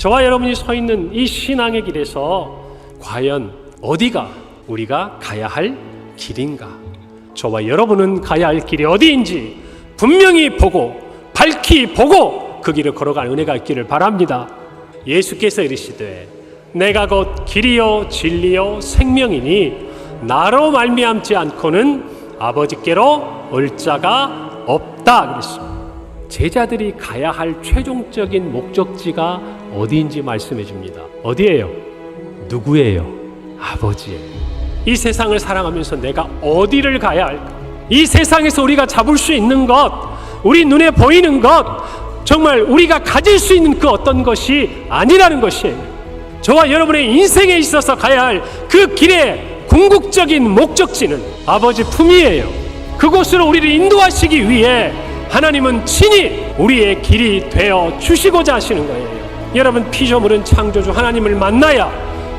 저와 여러분이 서 있는 이 신앙의 길에서 과연 어디가 우리가 가야 할 길인가? 저와 여러분은 가야 할 길이 어디인지 분명히 보고 밝히 보고 그 길을 걸어갈 은혜가 있기를 바랍니다. 예수께서 이르시되 내가 곧 길이요 진리요 생명이니 나로 말미암지 않고는 아버지께로 올 자가 없다 그랬습니다. 제자들이 가야 할 최종적인 목적지가 어디인지 말씀해 줍니다. 어디예요? 누구예요? 아버지예요. 이 세상을 사랑하면서 내가 어디를 가야 할까? 이 세상에서 우리가 잡을 수 있는 것, 우리 눈에 보이는 것, 정말 우리가 가질 수 있는 그 어떤 것이 아니라는 것이에요. 저와 여러분의 인생에 있어서 가야 할 그 길의 궁극적인 목적지는 아버지 품이에요. 그곳으로 우리를 인도하시기 위해 하나님은 친히 우리의 길이 되어 주시고자 하시는 거예요. 여러분 피조물은 창조주 하나님을 만나야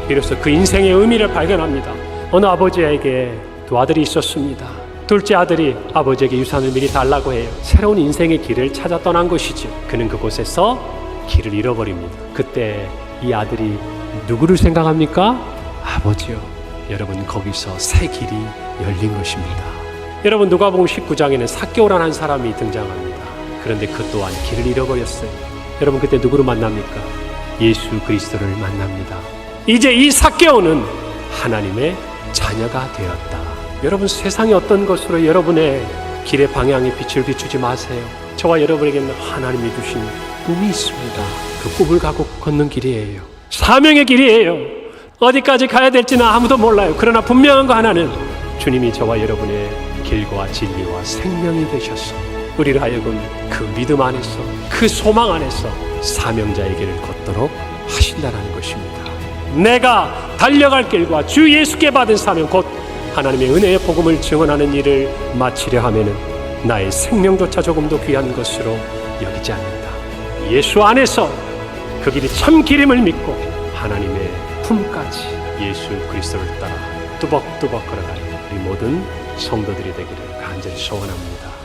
비로소 그 인생의 의미를 발견합니다. 어느 아버지에게 두 아들이 있었습니다. 둘째 아들이 아버지에게 유산을 미리 달라고 해요. 새로운 인생의 길을 찾아 떠난 것이죠. 그는 그곳에서 길을 잃어버립니다. 그때 이 아들이 누구를 생각합니까? 아버지요. 여러분 거기서 새 길이 열린 것입니다. 여러분 누가복음 19장에는 사개오란 한 사람이 등장합니다. 그런데 그 또한 길을 잃어버렸어요. 여러분 그때 누구를 만납니까? 예수 그리스도를 만납니다. 이제 이 사개오는 하나님의 자녀가 되었다. 여러분 세상이 어떤 것으로 여러분의 길의 방향에 빛을 비추지 마세요. 저와 여러분에게는 하나님이 주신 꿈이 있습니다. 그 꿈을 가고 걷는 길이에요. 사명의 길이에요. 어디까지 가야 될지는 아무도 몰라요. 그러나 분명한 거 하나는 주님이 저와 여러분의 길과 진리와 생명이 되셔서 우리를 하여금 그 믿음 안에서 그 소망 안에서 사명자의 길을 걷도록 하신다는 것입니다. 내가 달려갈 길과 주 예수께 받은 사명 곧 하나님의 은혜의 복음을 증언하는 일을 마치려 하면은 나의 생명조차 조금도 귀한 것으로 여기지 않는다. 예수 안에서 그 길이 참 길임을 믿고 하나님의 품까지 예수 그리스도를 따라 뚜벅뚜벅 걸어가는 우리 모든 성도들이 되기를 간절히 소원합니다.